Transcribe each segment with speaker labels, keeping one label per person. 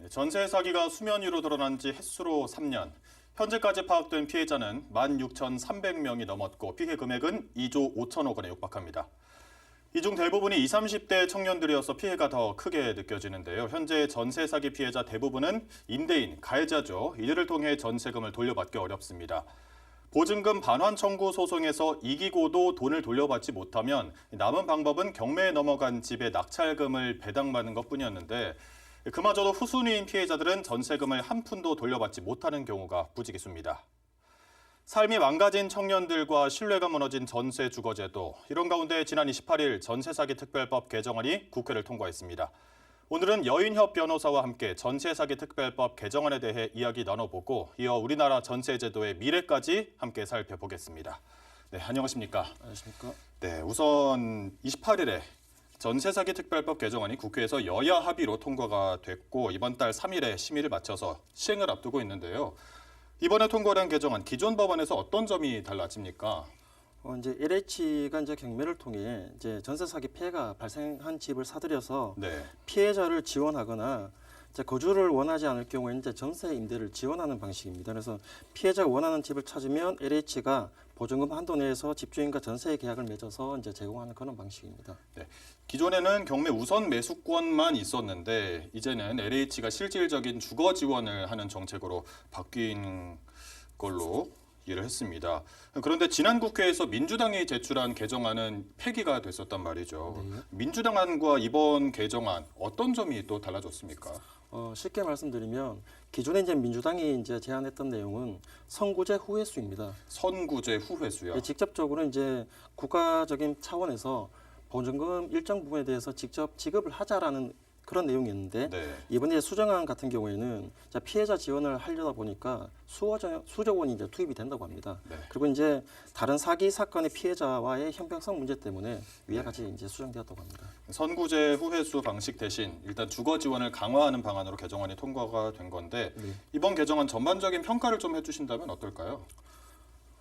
Speaker 1: 네, 전세 사기가 수면 위로 드러난 지 햇수로 3년. 현재까지 파악된 피해자는 16,300명이 넘었고 피해 금액은 2조 5천억 원에 육박합니다. 이 중 대부분이 20, 30대 청년들이어서 피해가 더 크게 느껴지는데요. 현재 전세 사기 피해자 대부분은 임대인, 가해자죠. 이들을 통해 전세금을 돌려받기 어렵습니다. 보증금 반환 청구 소송에서 이기고도 돈을 돌려받지 못하면 남은 방법은 경매에 넘어간 집에 낙찰금을 배당받는 것뿐이었는데 그마저도 후순위인 피해자들은 전세금을 한 푼도 돌려받지 못하는 경우가 부지기수입니다. 삶이 망가진 청년들과 신뢰가 무너진 전세 주거제도 이런 가운데 지난 28일 전세 사기 특별법 개정안이 국회를 통과했습니다. 오늘은 여인협 변호사와 함께 전세 사기 특별법 개정안에 대해 이야기 나눠보고 이어 우리나라 전세 제도의 미래까지 함께 살펴보겠습니다. 네, 안녕하십니까?
Speaker 2: 안녕하십니까?
Speaker 1: 네, 우선 28일에 전세 사기 특별법 개정안이 국회에서 여야 합의로 통과가 됐고 이번 달 3일에 심의를 마쳐서 시행을 앞두고 있는데요. 이번에 통과된 개정안 기존 법안에서 어떤 점이 달라집니까?
Speaker 2: 어, 이제 LH가 이제 경매를 통해 이제 전세 사기 피해가 발생한 집을 사들여서
Speaker 1: 네.
Speaker 2: 피해자를 지원하거나 이제 거주를 원하지 않을 경우에 이제 전세 임대를 지원하는 방식입니다. 그래서 피해자가 원하는 집을 찾으면 LH가 보증금 한도 내에서 집주인과 전세 계약을 맺어서 이제 제공하는 그런 방식입니다.
Speaker 1: 기존에는 경매 우선 매수권만 있었는데 이제는 LH가 실질적인 주거 지원을 하는 정책으로 바뀐 걸로 이해를 했습니다. 그런데 지난 국회에서 민주당이 제출한 개정안은 폐기가 됐었단 말이죠.
Speaker 2: 네.
Speaker 1: 민주당안과 이번 개정안 어떤 점이 또 달라졌습니까?
Speaker 2: 어, 쉽게 말씀드리면 기존에 이제 민주당이 이제 제안했던 내용은 선구제 후회수입니다.
Speaker 1: 선구제 후회수요.
Speaker 2: 예, 직접적으로 이제 국가적인 차원에서 보증금 일정 부분에 대해서 직접 지급을 하자라는 그런 내용이었는데
Speaker 1: 네.
Speaker 2: 이번에 수정안 같은 경우에는 자, 피해자 지원을 하려다 보니까 수억, 수조 원이 이제 투입이 된다고 합니다.
Speaker 1: 네.
Speaker 2: 그리고 이제 다른 사기 사건의 피해자와의 형평성 문제 때문에
Speaker 1: 네.
Speaker 2: 위와 같이 이제 수정되었다고 합니다.
Speaker 1: 선구제 후회수 방식 대신 일단 주거 지원을 강화하는 방안으로 개정안이 통과가 된 건데
Speaker 2: 네.
Speaker 1: 이번 개정안 전반적인 평가를 좀 해주신다면 어떨까요?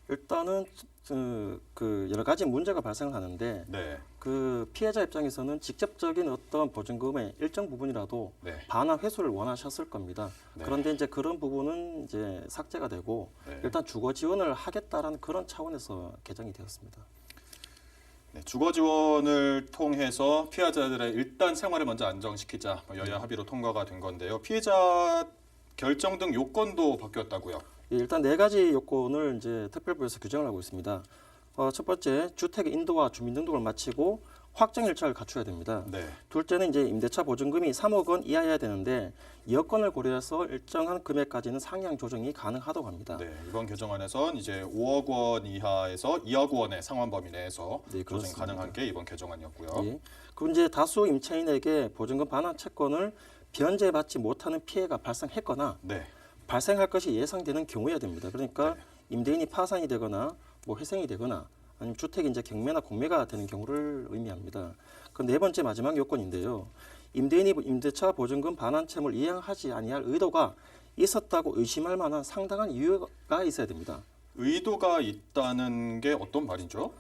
Speaker 2: 일단은 그, 그 여러 가지 문제가 발생을 하는데
Speaker 1: 네,
Speaker 2: 그 피해자 입장에서는 직접적인 어떤 보증금의 일정 부분이라도
Speaker 1: 네,
Speaker 2: 반환 회수를 원하셨을 겁니다.
Speaker 1: 네.
Speaker 2: 그런데 이제 그런 부분은 이제 삭제가 되고
Speaker 1: 네.
Speaker 2: 일단 주거 지원을 하겠다라는 그런 차원에서 개정이 되었습니다.
Speaker 1: 네, 주거 지원을 통해서 피해자들의 일단 생활을 먼저 안정시키자 뭐
Speaker 2: 네.
Speaker 1: 여야 합의로 통과가 된 건데요. 피해자 결정 등 요건도 바뀌었다고요.
Speaker 2: 예, 일단 네 가지 요건을 이제 특별법에서 규정을 하고 있습니다. 어, 첫 번째 주택의 인도와 주민등록을 마치고 확정 일차를 갖춰야 됩니다.
Speaker 1: 네,
Speaker 2: 둘째는 이제 임대차 보증금이 3억 원 이하여야 되는데 여건을 고려해서 일정한 금액까지는 상향 조정이 가능하다고 합니다.
Speaker 1: 네 이번 개정안에선 이제 5억 원 이하에서 2억 원의 상환 범위 내에서
Speaker 2: 네,
Speaker 1: 조정. 가능한 게 이번 개정안이었고요.
Speaker 2: 예. 그리고 이제 다수 임차인에게 보증금 반환 채권을 변제받지 못하는 피해가 발생했거나
Speaker 1: 네,
Speaker 2: 발생할 것이 예상되는 경우여야 됩니다. 그러니까
Speaker 1: 네.
Speaker 2: 임대인이 파산이 되거나 뭐 회생이 되거나 아니면 주택이 이제 경매나 공매가 되는 경우를 의미합니다. 그 네 번째 마지막 요건인데요. 임대인이 임대차 보증금 반환 채무를 이행하지 아니할 의도가 있었다고 의심할 만한 상당한 이유가 있어야 됩니다.
Speaker 1: 의도가 있다는 게 어떤 말이죠?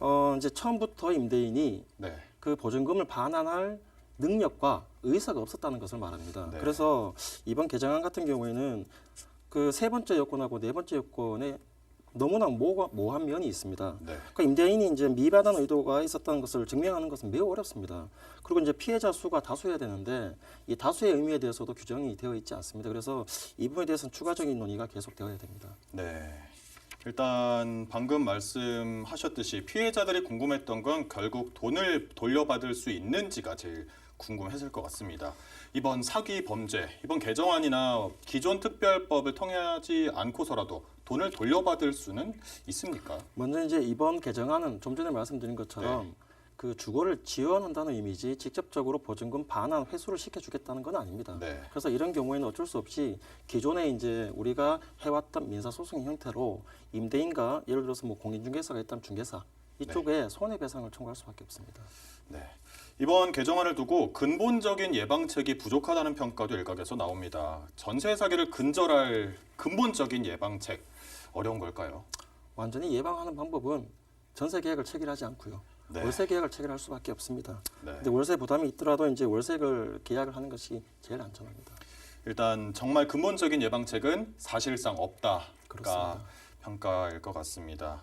Speaker 2: 어, 이제 처음부터 임대인이
Speaker 1: 네,
Speaker 2: 그 보증금을 반환할 능력과 의사가 없었다는 것을 말합니다.
Speaker 1: 네.
Speaker 2: 그래서 이번 개정안 같은 경우에는 그 세 번째 요건하고 네 번째 요건에 너무나 모호, 모호 한 면이 있습니다.
Speaker 1: 네,
Speaker 2: 그러니까 임대인이 이제 미반환 의도가 있었다는 것을 증명하는 것은 매우 어렵습니다. 그리고 이제 피해자 수가 다수여야 되는데 이 다수의 의미에 대해서도 규정이 되어 있지 않습니다. 그래서 이 부분에 대해서는 추가적인 논의가 계속되어야 됩니다.
Speaker 1: 네. 일단 방금 말씀하셨듯이 피해자들이 궁금했던 건 결국 돈을 돌려받을 수 있는지가 제일 궁금했을 것 같습니다. 이번 사기 범죄, 이번 개정안이나 기존 특별법을 통하지 않고서라도 돈을 돌려받을 수는 있습니까?
Speaker 2: 먼저 이제 이번 개정안은 좀 전에 말씀드린 것처럼
Speaker 1: 네.
Speaker 2: 그 주거를 지원한다는 의미지 직접적으로 보증금 반환 회수를 시켜주겠다는 건 아닙니다.
Speaker 1: 네.
Speaker 2: 그래서 이런 경우에는 어쩔 수 없이 기존에 이제 우리가 해왔던 민사소송 형태로 임대인과 예를 들어서 뭐 공인중개사가 있다면 중개사 이쪽에 손해배상을 청구할 수밖에 없습니다.
Speaker 1: 네. 이번 개정안을 두고 근본적인 예방책이 부족하다는 평가도 일각에서 나옵니다. 전세 사기를 근절할 근본적인 예방책 어려운 걸까요?
Speaker 2: 완전히 예방하는 방법은 전세 계약을 체결하지 않고요.
Speaker 1: 네.
Speaker 2: 월세 계약을 체결할 수밖에 없습니다.
Speaker 1: 네.
Speaker 2: 근데 월세 부담이 있더라도 이제 월세를 계약을 하는 것이 제일 안전합니다.
Speaker 1: 일단 정말 근본적인 예방책은 사실상 없다가
Speaker 2: 그렇습니다.
Speaker 1: 평가일 것 같습니다.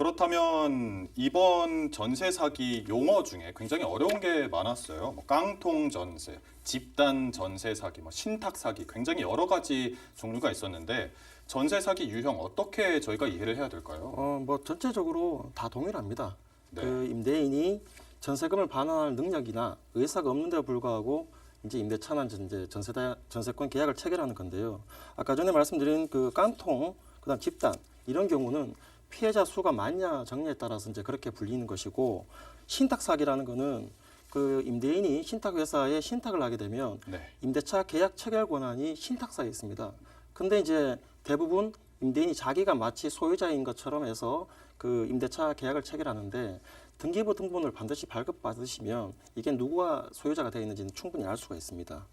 Speaker 1: 그렇다면 이번 전세 사기 용어 중에 굉장히 어려운 게 많았어요. 뭐 깡통 전세, 집단 전세 사기, 뭐 신탁 사기 굉장히 여러 가지 종류가 있었는데 전세 사기 유형 어떻게 저희가 이해를 해야 될까요?
Speaker 2: 어, 뭐 전체적으로 다 동일합니다.
Speaker 1: 네.
Speaker 2: 그 임대인이 전세금을 반환할 능력이나 의사가 없는데도 불구하고 이제 임대 차나 이제 전세다 전세권 계약을 체결하는 건데요. 아까 전에 말씀드린 그 깡통, 그다음 집단 이런 경우는 피해자 수가 많냐 적냐에 따라서 이제 그렇게 불리는 것이고 신탁 사기라는 거는 그 임대인이 신탁 회사에 신탁을 하게 되면
Speaker 1: 네.
Speaker 2: 임대차 계약 체결 권한이 신탁사에 있습니다. 근데 이제 대부분 임대인이 자기가 마치 소유자인 것처럼 해서 그 임대차 계약을 체결하는데 등기부 등본을 반드시 발급받으시면 이게 누구가 소유자가 되어 있는지는 충분히 알 수가 있습니다.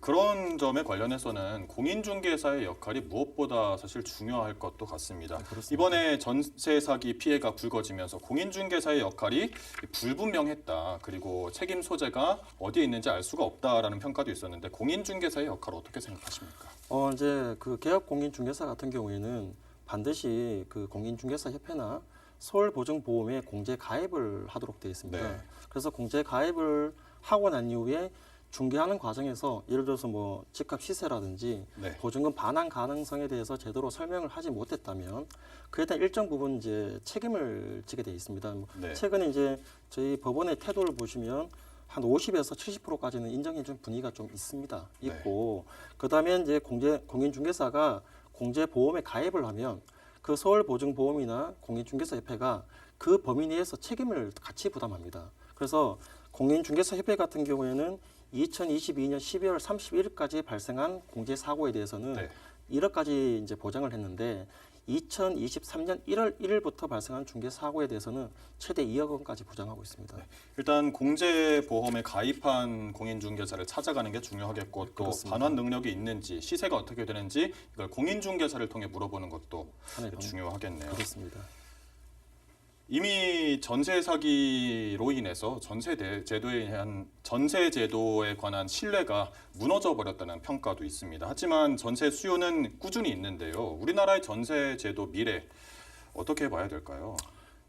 Speaker 1: 그런 점에 관련해서는 공인중개사의 역할이 무엇보다 사실 중요할 것도 같습니다.
Speaker 2: 네, 그렇습니다.
Speaker 1: 이번에 전세 사기 피해가 불거지면서 공인중개사의 역할이 불분명했다. 그리고 책임 소재가 어디에 있는지 알 수가 없다라는 평가도 있었는데 공인중개사의 역할 어떻게 생각하십니까?
Speaker 2: 어 이제 그 개업 공인중개사 같은 경우에는 반드시 그 공인중개사 협회나 서울보증보험에 공제 가입을 하도록 되어 있습니다.
Speaker 1: 네.
Speaker 2: 그래서 공제 가입을 하고 난 이후에 중개하는 과정에서 예를 들어서 뭐 집값 시세라든지
Speaker 1: 네.
Speaker 2: 보증금 반환 가능성에 대해서 제대로 설명을 하지 못했다면 그에 대한 일정 부분 이제 책임을 지게 돼 있습니다. 뭐
Speaker 1: 네.
Speaker 2: 최근에 이제 저희 법원의 태도를 보시면 한 50에서 70%까지는 인정해 준 분위기가 좀 있습니다.
Speaker 1: 네.
Speaker 2: 있고 그다음에 이제 공제 공인중개사가 공제 보험에 가입을 하면 그 서울보증보험이나 공인중개사협회가 그 범위 내에서 책임을 같이 부담합니다. 그래서 공인중개사협회 같은 경우에는 2022년 12월 31일까지 발생한 공제 사고에 대해서는
Speaker 1: 네.
Speaker 2: 1억까지 이제 보장을 했는데 2023년 1월 1일부터 발생한 중개 사고에 대해서는 최대 2억 원까지 보장하고 있습니다.
Speaker 1: 일단 공제 보험에 가입한 공인 중개사를 찾아가는 게 중요하겠고 또
Speaker 2: 그렇습니다.
Speaker 1: 반환 능력이 있는지 시세가 어떻게 되는지 이걸 공인 중개사를 통해 물어보는 것도. 중요하겠네요.
Speaker 2: 그렇습니다.
Speaker 1: 이미 전세 사기로 인해서 전세 대- 제도에 대한 전세 제도에 관한 신뢰가 무너져 버렸다는 평가도 있습니다. 하지만 전세 수요는 꾸준히 있는데요. 우리나라의 전세 제도 미래 어떻게 봐야 될까요?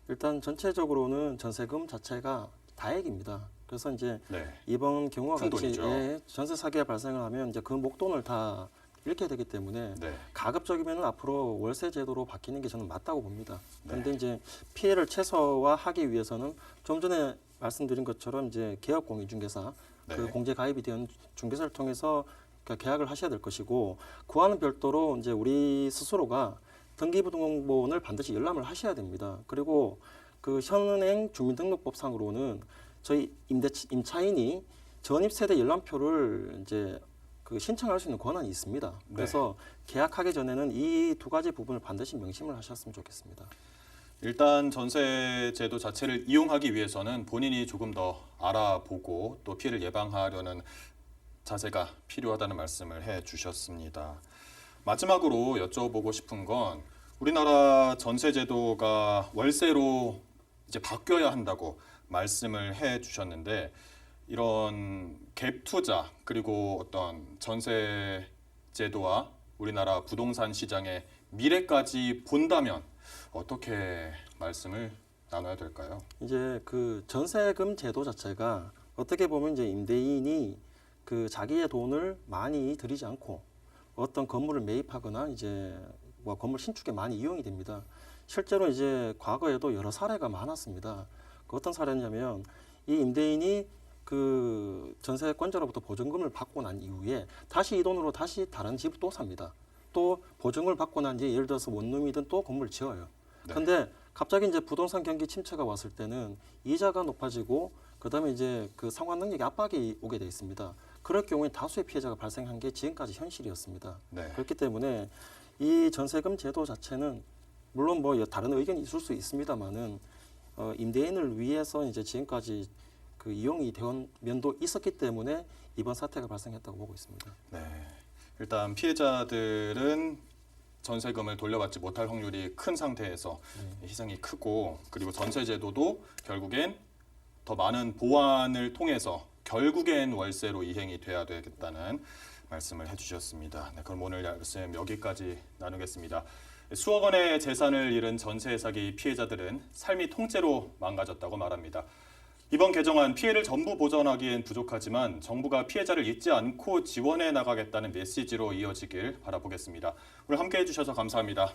Speaker 2: 일단 전체적으로는 전세금 자체가 다액입니다. 그래서 이제
Speaker 1: 네.
Speaker 2: 이번 경우와
Speaker 1: 큰
Speaker 2: 같이. 예, 전세 사기가 발생을 하면 이제 그 목돈을 다 잃게 되기 때문에
Speaker 1: 네.
Speaker 2: 가급적이면 앞으로 월세 제도로 바뀌는 게 저는 맞다고 봅니다.
Speaker 1: 네.
Speaker 2: 그런데 이제 피해를 최소화하기 위해서는 좀 전에 말씀드린 것처럼 이제 개업 공인중개사
Speaker 1: 네.
Speaker 2: 그 공제 가입이 된 중개사를 통해서 그 계약을 하셔야 될 것이고 그와는 별도로 이제 우리 스스로가 등기부등본을 반드시 열람을 하셔야 됩니다. 그리고 그 현행 주민등록법상으로는 저희 임대 임차인이 전입 세대 열람표를 이제 그 신청할 수 있는 권한이 있습니다.
Speaker 1: 네.
Speaker 2: 그래서 계약하기 전에는 이 두 가지 부분을 반드시 명심을 하셨으면 좋겠습니다.
Speaker 1: 일단 전세 제도 자체를 이용하기 위해서는 본인이 조금 더 알아보고 또 피해를 예방하려는 자세가 필요하다는 말씀을 해 주셨습니다. 마지막으로 여쭤보고 싶은 건 우리나라 전세 제도가 월세로 이제 바뀌어야 한다고 말씀을 해 주셨는데 이런 갭 투자 그리고 어떤 전세 제도와 우리나라 부동산 시장의 미래까지 본다면 어떻게 말씀을 나눠야 될까요?
Speaker 2: 이제 그 전세금 제도 자체가 어떻게 보면 이제 임대인이 그 자기의 돈을 많이 들이지 않고 어떤 건물을 매입하거나 이제 뭐 건물 신축에 많이 이용이 됩니다. 실제로 이제 과거에도 여러 사례가 많았습니다. 그 어떤 사례냐면 이 임대인이 그 전세권자로부터 보증금을 받고 난 이후에 다시 이 돈으로 다시 다른 집을 또 삽니다. 또 보증을 받고 난 뒤에 예를 들어서 원룸이든 또 건물을 지어요.
Speaker 1: 네.
Speaker 2: 근데 갑자기 이제 부동산 경기 침체가 왔을 때는 이자가 높아지고 그다음에 이제 그 상환 능력이 압박이 오게 돼 있습니다. 그럴 경우에 다수의 피해자가 발생한 게 지금까지 현실이었습니다.
Speaker 1: 네.
Speaker 2: 그렇기 때문에 이 전세금 제도 자체는 물론 뭐 다른 의견이 있을 수 있습니다만은 어, 임대인을 위해서 이제 지금까지 그 이용이 되온 면도 있었기 때문에 이번 사태가 발생했다고 보고 있습니다.
Speaker 1: 네. 일단 피해자들은 전세금을 돌려받지 못할 확률이 큰 상태에서 희생이 크고 그리고 전세 제도도 결국엔 더 많은 보완을 통해서 결국엔 월세로 이행이 돼야 되겠다는 말씀을 해주셨습니다. 네, 그럼 오늘 말씀 여기까지 나누겠습니다. 수억 원의 재산을 잃은 전세 사기 피해자들은 삶이 통째로 망가졌다고 말합니다. 이번 개정안 피해를 전부 보전하기엔 부족하지만 정부가 피해자를 잊지 않고 지원해 나가겠다는 메시지로 이어지길 바라보겠습니다. 오늘 함께 해주셔서 감사합니다.